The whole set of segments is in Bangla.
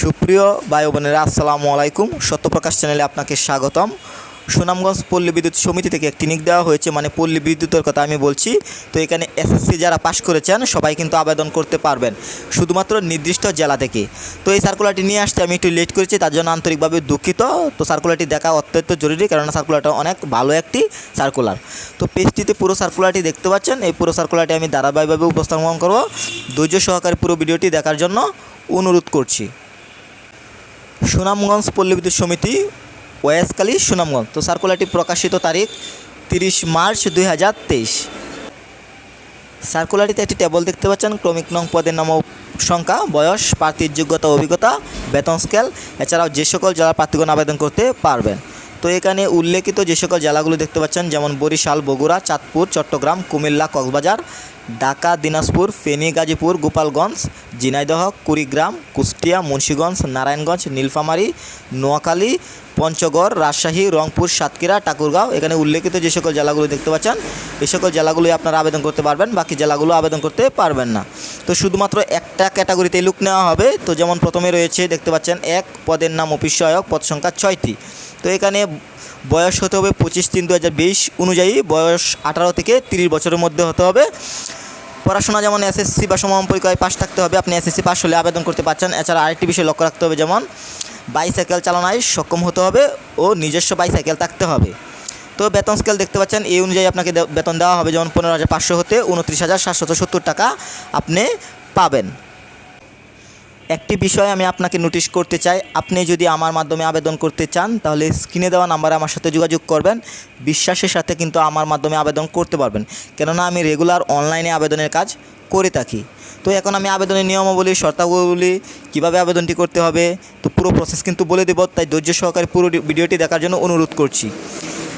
সুপ্রিয় বায়ু বোনেরা, আসসালামু আলাইকুম। সত্যপ্রকাশ চ্যানেলে আপনাকে স্বাগতম। সুনামগঞ্জ পল্লী বিদ্যুৎ সমিতি থেকে একটি নিক দেওয়া হয়েছে মানে পল্লী বিদ্যুতের কথা আমি বলছি। তো এখানে এসএসসি যারা পাশ করেছেন, সবাই কিন্তু আবেদন করতে পারবেন, শুধুমাত্র নির্দিষ্ট জেলা থেকে। তো এই সার্কুলারটি নিয়ে আসতে আমি একটু লেট করেছি, তার জন্য আন্তরিকভাবে দুঃখিত। তো সার্কুলারটি দেখা অত্যন্ত জরুরি, কেননা সার্কুলারটা অনেক ভালো একটি সার্কুলার তো পেজটিতে পুরো সার্কুলারটি দেখতে পাচ্ছেন, এই পুরো সার্কুলারটি আমি ধারাবাহিকভাবে উপস্থাপন করব। ধৈর্য সহকারে পুরো ভিডিওটি দেখার জন্য অনুরোধ করছি। সুনামগঞ্জ পল্লী বিদ্যুৎ সমিতি ওয়াসকালী সুনামগঞ্জ। তো সার্কুলারটি প্রকাশিত তারিখ তিরিশ মার্চ দুই হাজার তেইশ। সার্কুলারটিতে একটি টেবল দেখতে পাচ্ছেন, ক্রমিক নং পদের নাম সংখ্যা, বয়স, প্রার্থীর যোগ্যতা, অভিজ্ঞতা, বেতন স্কেল এছাড়াও যে সকল জেলার প্রার্থীগণ আবেদন করতে পারবেন। তো এখানে উল্লেখিত যে সকল জেলাগুলো দেখতে পাচ্ছেন, যেমন বরিশাল, বগুড়া, চাঁদপুর, চট্টগ্রাম, কুমিল্লা, কক্সবাজার, ঢাকা, দিনাজপুর, ফেনী, গাজীপুর, গোপালগঞ্জ, ঝিনাইদহ, কুড়িগ্রাম, কুষ্টিয়া, মুন্সীগঞ্জ, নারায়ণগঞ্জ, নীলফামারী, নোয়াখালী, পঞ্চগড়, রাজশাহী, রংপুর, সাতক্ষীরা, ঠাকুরগাঁও। এখানে উল্লেখিত যে সকল জেলাগুলো দেখতে পাচ্ছেন এই সকল জেলাগুলোই আপনারা আবেদন করতে পারবেন, বাকি জেলাগুলো আবেদন করতে পারবেন না। তো শুধুমাত্র একটা ক্যাটাগরিতে লুক নেওয়া হবে। তো যেমন প্রথমে রয়েছে, দেখতে পাচ্ছেন, এক পদের নাম অফিস সহায়ক, পদ সংখ্যা ছয়টি। তো এখানে বয়স হতে হবে পঁচিশ তিন দু অনুযায়ী, বয়স আঠারো থেকে তিরিশ বছরের মধ্যে হতে হবে। পড়াশোনা যেমন এসএসসি বা সমান পরীক্ষায় পাশ থাকতে হবে, আপনি এসএসসি পাশ হলে আবেদন করতে পারছেন। এছাড়া আরেকটি বিষয় লক্ষ্য রাখতে হবে যেমন বাইসাইকেল চালানোয় সক্ষম হতে হবে ও নিজস্ব বাইসাইকেল থাকতে হবে। তো বেতন স্কেল দেখতে পাচ্ছেন, এই অনুযায়ী আপনাকে বেতন দেওয়া হবে যেমন পনেরো হাজার পাঁচশো হতে উনত্রিশ হাজার সাতশত সত্তর টাকা আপনি পাবেন। একটি বিষয় আমি আপনাকে নোটিশ করতে চাই। আপনি যদি আমার মাধ্যমে আবেদন করতে চান, তাহলে স্ক্রিনে দেওয়া নাম্বারে আমার সাথে যোগাযোগ করবেন। বিশ্বাসের সাথে কিন্তু আমার মাধ্যমে আবেদন করতে পারবেন। কেননা আমি রেগুলার অনলাইনে আবেদনের কাজ করে থাকি। তো এখন আমি আবেদনের নিয়মাবলী, শর্তাবলী, কীভাবে আবেদনটি করতে হবে, তো পুরো প্রসেস কিন্তু বলে দেবো। তাই ধৈর্য সহকারে পুরো ভিডিওটি দেখার জন্য অনুরোধ করছি।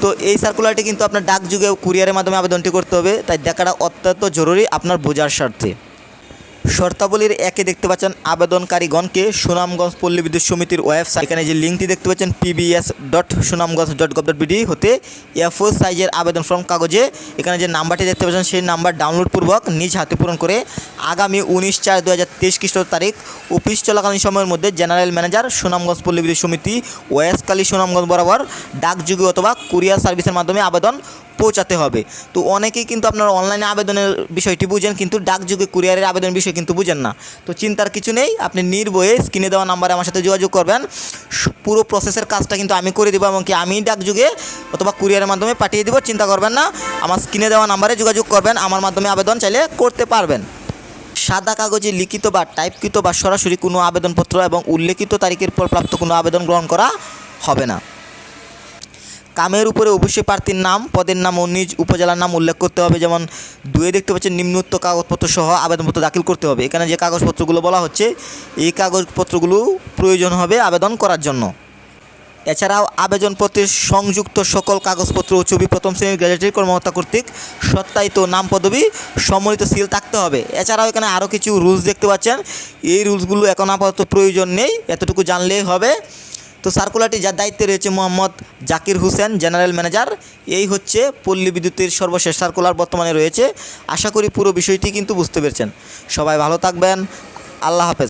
তো এই সার্কুলারটি কিন্তু আপনার ডাক যুগে কুরিয়ারের মাধ্যমে আবেদনটি করতে হবে। তাই দেখাটা অত্যন্ত জরুরি আপনার বোঝার স্বার্থে। শর্তাবলীর একে দেখতে পাচ্ছেন আবেদনকারীগণকে সুনামগঞ্জ পল্লী বিদ্যুৎ সমিতির ওয়েবসাইট। এখানে যে লিঙ্কটি দেখতে পাচ্ছেন PBS dot Sunamganj dot gov dot BD হতে এফও সাইজের আবেদন ফর্ম কাগজে। এখানে যে নাম্বারটি দেখতে পাচ্ছেন, সেই নাম্বার ডাউনলোডপূর্বক নিজ হাতে পূরণ করে আগামী উনিশ চার দু হাজার তেইশ খ্রিস্ট তারিখ অফিস চলাকালীন সময়ের মধ্যে জেনারেল ম্যানেজার, সুনামগঞ্জ পল্লী বিদ্যুৎ সমিতি, ওয়েসকালী সুনামগঞ্জ বরাবর ডাকযোগে অথবা কুরিয়ার সার্ভিসের মাধ্যমে আবেদন পৌঁছাতে হবে। তো অনেকেই কিন্তু আপনারা অনলাইনে আবেদনের বিষয়টি বুঝেন, কিন্তু ডাকযোগে কুরিয়ারের আবেদনের বিষয় কিন্তু বুঝেন না। তো চিন্তার কিছু নেই, আপনি নির্ভয়ে স্ক্রিনে দেওয়া নাম্বারে আমার সাথে যোগাযোগ করবেন। পুরো প্রসেসের কাজটা কিন্তু আমি করে দেবো এবং কি আমি ডাকযোগে অথবা কুরিয়ারের মাধ্যমে পাঠিয়ে দেবো, চিন্তা করবেন না। আমার স্ক্রিনে দেওয়া নাম্বারে যোগাযোগ করবেন, আমার মাধ্যমে আবেদন চাইলে করতে পারবেন। সাদা কাগজে লিখিত বা টাইপকৃত বা সরাসরি কোনো আবেদনপত্র এবং উল্লেখিত তারিখের পর প্রাপ্ত কোনো আবেদন গ্রহণ করা হবে না। কামের উপরে অবশ্যই প্রার্থীর নাম, পদের নাম ও নিজ উপজেলার নাম উল্লেখ করতে হবে। যেমন দুয়ে দেখতে পাচ্ছেন নিম্নোক্ত কাগজপত্র সহ আবেদনপত্র দাখিল করতে হবে। এখানে যে কাগজপত্রগুলো বলা হচ্ছে, এই কাগজপত্রগুলো প্রয়োজন হবে আবেদন করার জন্য। এছাড়াও আবেদনপত্রের সংযুক্ত সকল কাগজপত্র ও ছবি প্রথম শ্রেণির গ্যাজেটের কর্মকর্তা কর্তৃক সত্যায়িত নাম পদবি সম্মিলিত সিল থাকতে হবে। এছাড়াও এখানে আরও কিছু রুলস দেখতে পাচ্ছেন। এই রুলসগুলো এখন আপাতত প্রয়োজন নেই, এতটুকু জানলেই হবে। তো সার্কুলারটি যার দায়িত্বে রয়েছে মোহাম্মদ জাকির হুসেন, জেনারেল ম্যানেজার। এই হচ্ছে পল্লী বিদ্যুতের সর্বশেষ সার্কুলার বর্তমানে রয়েছে। আশা করি পুরো বিষয়টি কিন্তু বুঝতে পেরেছেন। সবাই ভালো থাকবেন। আল্লাহ হাফেজ।